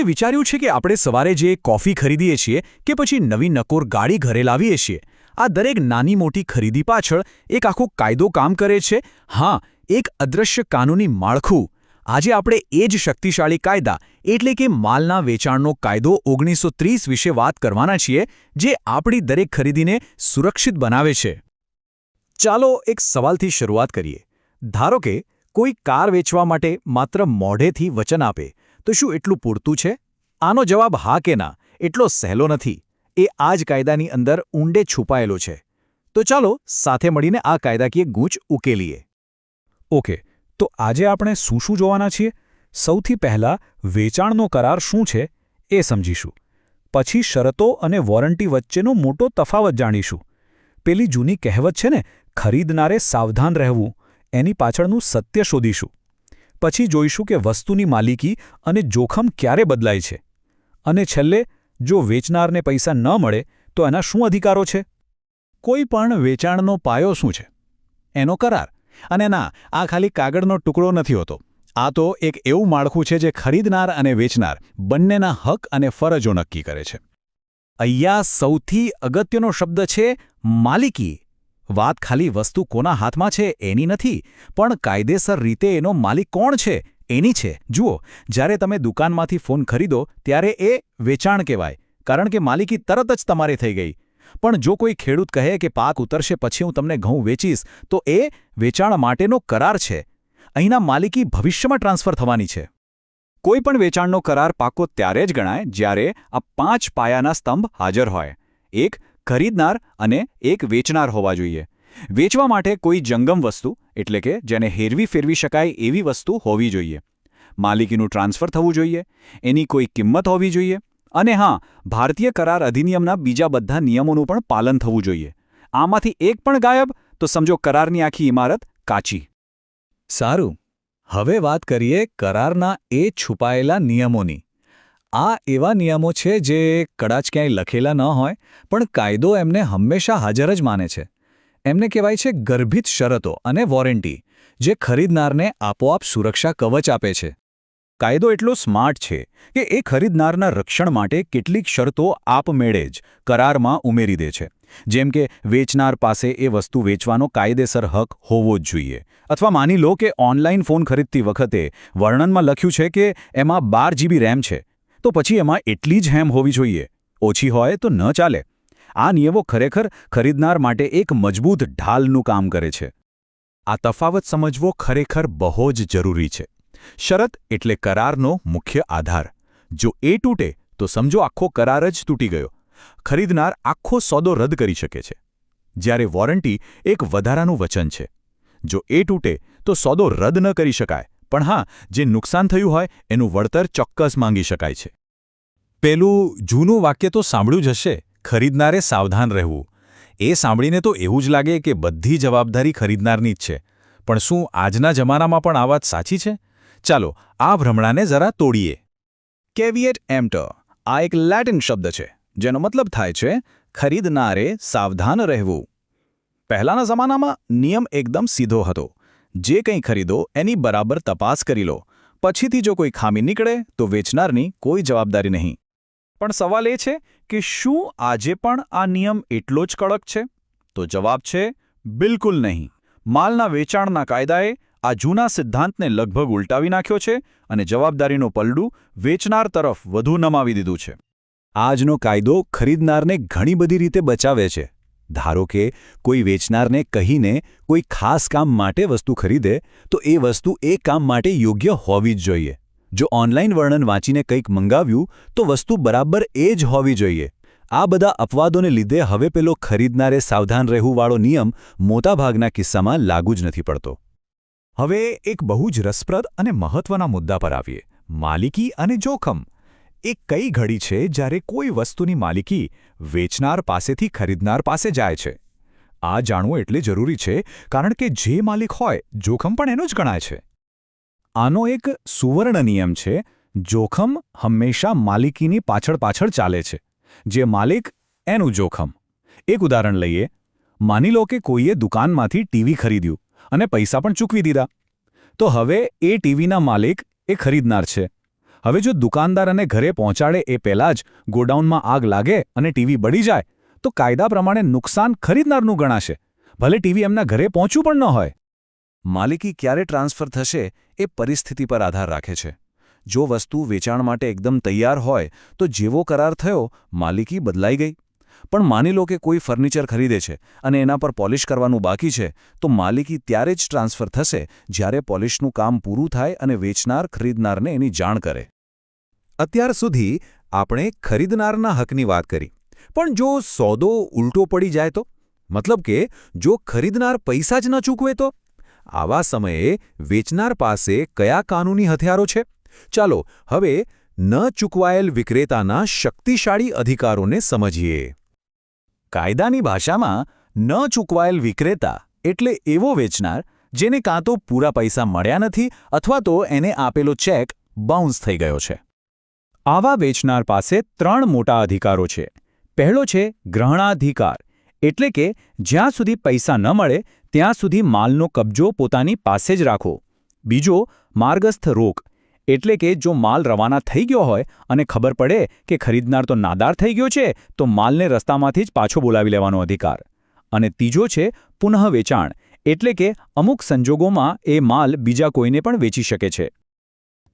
ક્યારે વિચાર્યું છે કે આપણે સવારે જે કોફી ખરીદીએ છીએ કે પછી નવી નકોર ગાડી ઘરે લાવીએ છીએ, આ દરેક નાની મોટી ખરીદી પાછળ એક આખો કાયદો કામ કરે છે. હા, એક અદૃશ્ય કાનૂની માળખું. આજે આપણે એ જ શક્તિશાળી કાયદા, એટલે કે માલના વેચાણનો કાયદો ઓગણીસો વિશે વાત કરવાના છીએ, જે આપણી દરેક ખરીદીને સુરક્ષિત બનાવે છે. ચાલો એક સવાલથી શરૂઆત કરીએ. ધારો કે કોઈ કાર વેચવા માટે માત્ર મોઢેથી વચન આપે તો શું એટલું પૂરતું છે? આનો જવાબ હા કે ના, એટલો સહેલો નથી. એ આ જ કાયદાની અંદર ઊંડે છુપાયેલો છે. તો ચાલો સાથે મળીને આ કાયદાકીય ગૂંચ ઉકેલીએ. ઓકે, તો આજે આપણે શું શું જોવાના છીએ? સૌથી પહેલાં વેચાણનો કરાર શું છે એ સમજીશું. પછી શરતો અને વોરંટી વચ્ચેનો મોટો તફાવત જાણીશું. પેલી જૂની કહેવત છે ને, ખરીદનારે સાવધાન રહેવું, એની પાછળનું સત્ય શોધીશું. પછી જોઈશું કે વસ્તુની માલિકી અને જોખમ ક્યારે બદલાય છે. અને છેલ્લે, જો વેચનારને પૈસા ન મળે, તો એના શું અધિકારો છે? કોઈ પણ વેચાણનો પાયો શું છે? એનો કરાર. અને ના, આ ખાલી કાગળનો ટુકડો નથી હોતો. આ તો એક એવું માળખું છે જે ખરીદનાર અને વેચનાર બંનેના હક અને ફરજો નક્કી કરે છે. અહીંયા સૌથી અગત્યનો શબ્દ છે માલિકી. વાત ખાલી વસ્તુ કોના હાથમાં છે એની નથી, પણ કાયદેસર રીતે એનો માલિક કોણ છે એની છે. જુઓ, જ્યારે તમે દુકાનમાંથી ફોન ખરીદો, ત્યારે એ વેચાણ કહેવાય, કારણ કે માલિકી તરત જ તમારે થઈ ગઈ. પણ જો કોઈ ખેડૂત કહે કે પાક ઉતરશે પછી હું તમને ઘઉં વેચીશ, તો એ વેચાણ માટેનો કરાર છે. અહીંના માલિકી ભવિષ્યમાં ટ્રાન્સફર થવાની છે. કોઈ પણ વેચાણનો કરાર પાકો ત્યારે જ ગણાય જ્યારે આ પાંચ પાયાના સ્તંભ હાજર હોય. એક ખરીદનાર અને એક વેચનાર હોવા જોઈએ. વેચવા માટે કોઈ જંગમ વસ્તુ, એટલે કે જેને હેરવી ફેરવી શકાય એવી વસ્તુ હોવી જોઈએ. માલિકીનું ટ્રાન્સફર થવું જોઈએ, એની કોઈ કિંમત હોવી જોઈએ, અને હા, ભારતીય કરાર અધિનિયમના બીજા બધા નિયમોનું પણ પાલન થવું જોઈએ. આમાંથી એક પણ ગાયબ? તો સમજો કરારની આખી ઇમારત કાચી. સારું. હવે વાત કરીએ કરારના એ છુપાયેલા નિયમોની. આ એવા નિયમો છે જે કદાચ ક્યાંય લખેલા ન હોય, પણ કાયદો એમને હંમેશા હાજર જ માને છે. એમને કહેવાય છે ગર્ભિત શરતો અને વોરંટી, જે ખરીદનારને આપોઆપ સુરક્ષા કવચ આપે છે. કાયદો એટલો સ્માર્ટ છે કે એ ખરીદનારના રક્ષણ માટે કેટલીક શરતો આપમેળે જ કરારમાં ઉમેરી દે છે. જેમ કે, વેચનાર પાસે એ વસ્તુ વેચવાનો કાયદેસર હક હોવો જ જોઈએ. અથવા માની લો કે ઓનલાઈન ફોન ખરીદતી વખતે વર્ણનમાં લખ્યું છે કે એમાં બાર જીબી રેમ છે. તો પછી એમાં એટલી જ હેમ હોવી જોઈએ. ઓછી હોય તો ન ચાલે. આ નિયમો ખરેખર ખરીદનાર માટે એક મજબૂત ઢાલનું કામ કરે છે. આ તફાવત સમજવો ખરેખર બહુ જ જરૂરી છે. શરત એટલે કરારનો મુખ્ય આધાર. જો એ તૂટે, તો સમજો આખો કરાર જ તૂટી ગયો. ખરીદનાર આખો સોદો રદ કરી શકે છે. જ્યારે વોરંટી એક વધારાનું વચન છે. જો એ તૂટે, તો સોદો રદ ન કરી શકાય. પણ હા, જે નુકસાન થયું હોય, એનું વળતર ચોક્કસ માંગી શકાય છે. પેલું, જૂનું વાક્ય તો સાંભળ્યું જ હશે, ખરીદનારે સાવધાન રહેવું. એ સાંભળીને તો એવું જ લાગે કે બધી જવાબદારી ખરીદનારની જ છે. પણ શું આજના જમાનામાં પણ આ વાત સાચી છે? ચાલો, આ ભ્રમણાને જરા તોડીએ. કેવિયેટ એમ્ટર આ એક લેટિન શબ્દ છે, જેનો મતલબ થાય છે, ખરીદનારે સાવધાન રહેવું. પહેલાના જમાનામાં નિયમ એકદમ સીધો હતો. જે કંઈ ખરીદો એની બરાબર તપાસ કરી લો. પછીથી જો કોઈ ખામી નીકળે તો વેચનારની કોઈ જવાબદારી નહીં. પણ સવાલ એ છે કે શું આજે પણ આ નિયમ એટલો જ કડક છે? તો જવાબ છે, બિલકુલ નહીં. માલના વેચાણના કાયદાએ આ જૂના સિદ્ધાંતને લગભગ ઉલટાવી નાખ્યો છે અને જવાબદારીનો પલડું વેચનાર તરફ વધુ નમાવી દીધું છે. આજનો કાયદો ખરીદનારને ઘણી બધી રીતે બચાવે છે. ધારો કે કોઈ વેચનારને કહીને કોઈ ખાસ કામ માટે વસ્તુ ખરીદે, તો એ વસ્તુ એ કામ માટે યોગ્ય હોવી જ જોઈએ. જો ઓનલાઈન વર્ણન વાંચીને કંઈક મંગાવ્યું, તો વસ્તુ બરાબર એ જ હોવી જોઈએ. આ બધા અપવાદોને લીધે હવે પેલો ખરીદનારે સાવધાન રહેવુંવાળો નિયમ મોટાભાગના કિસ્સામાં લાગુ જ નથી પડતો. હવે એક બહુ જ રસપ્રદ અને મહત્વના મુદ્દા પર આવીએ. માલિકી અને જોખમ. એ કઈ ઘડી છે જ્યારે કોઈ વસ્તુની માલિકી વેચનાર પાસેથી ખરીદનાર પાસે જાય છે. આ જાણવું એટલે જરૂરી છે, કારણ કે જે માલિક હોય, જોખમ પણ એનું જ ગણાય છે. આનો એક સુવર્ણ નિયમ છે, જોખમ હંમેશા માલિકીની પાછળ પાછળ ચાલે છે. જે માલિક એનું જોખમ. એક ઉદાહરણ લઈએ. માની લો કે કોઈએ દુકાનમાંથી ટીવી ખરીદ્યું અને પૈસા પણ ચૂકવી દીધા. તો હવે એ ટીવીના માલિક એ ખરીદનાર છે. હવે જો દુકાનદાર અને ઘરે પહોંચાડે એ પહેલાં જ ગોડાઉનમાં આગ લાગે અને ટીવી બળી જાય, તો કાયદા પ્રમાણે નુકસાન ખરીદનારનું ગણાશે. ભલે ટીવી એમના ઘરે પહોંચ્યું પણ ન હોય. માલિકી ક્યારે ટ્રાન્સફર થશે એ પરિસ્થિતિ પર આધાર રાખે છે. જો વસ્તુ વેચાણ માટે એકદમ તૈયાર હોય, તો જેવો કરાર થયો, માલિકી બદલાઈ ગઈ. પણ માની લો કે કોઈ ફર્નિચર ખરીદે છે અને એના પર પોલિશ કરવાનું બાકી છે, તો માલિકી ત્યારે જ ટ્રાન્સફર થશે જ્યારે પોલિશનું કામ પૂરું થાય અને વેચનાર ખરીદનારને એની જાણ કરે. અત્યાર સુધી આપણે ખરીદનારના હકની વાત કરી. પણ જો સોદો ઉલટો પડી જાય તો? મતલબ કે જો ખરીદનાર પૈસા જ ન ચૂકવે તો? આવા સમયે વેચનાર પાસે કયા કાનૂની હથિયારો છે? ચાલો હવે ન ચૂકવાયેલ વિક્રેતાના શક્તિશાળી અધિકારોને સમજીએ. કાયદાની ભાષામાં ન ચૂકવાયેલ વિક્રેતા એટલે એવો વેચનાર જેને કાં તો પૂરા પૈસા મળ્યા નથી અથવા તો એને આપેલો ચેક બાઉન્સ થઈ ગયો છે. આવા વેચનાર પાસે ત્રણ મોટા અધિકારો છે. પહેલો છે ગ્રહણાધિકાર, એટલે કે જ્યાં સુધી પૈસા ન મળે ત્યાં સુધી માલનો કબજો પોતાની પાસે જ રાખો. બીજો, માર્ગસ્થ રોક એટલે કે જો માલ રવાના થઈ ગયો હોય અને ખબર પડે કે ખરીદનાર તો નાદાર થઈ ગયો છે, તો માલને રસ્તામાંથી જ પાછો બોલાવી લેવાનો અધિકાર. અને ત્રીજો છે પુનઃ વેચાણ, એટલે કે અમુક સંજોગોમાં એ માલ બીજા કોઈને પણ વેચી શકે છે.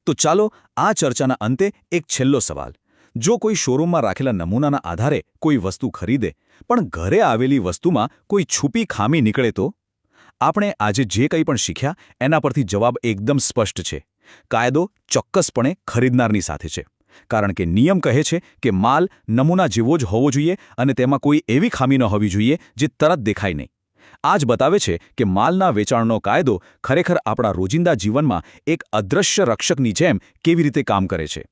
તો ચાલો આ ચર્ચાના અંતે એક છેલ્લો સવાલ. જો કોઈ શોરૂમમાં રાખેલા નમૂનાના આધારે કોઈ વસ્તુ ખરીદે, પણ ઘરે આવેલી વસ્તુમાં કોઈ છુપી ખામી નીકળે તો? આપણે આજે જે કંઈ પણ શીખ્યા, એના પરથી જવાબ એકદમ સ્પષ્ટ છે. કાયદો ચોક્કસપણે ખરીદનારની સાથે છે. કારણ કે નિયમ કહે છે કે માલ નમૂના જેવો જ હોવો જોઈએ અને તેમાં કોઈ એવી ખામી ન હોવી જોઈએ જે તરત દેખાય નહીં. આ જ બતાવે છે કે માલના વેચાણનો કાયદો ખરેખર આપણા રોજિંદા જીવનમાં એક અદૃશ્ય રક્ષકની જેમ કેવી રીતે કામ કરે છે.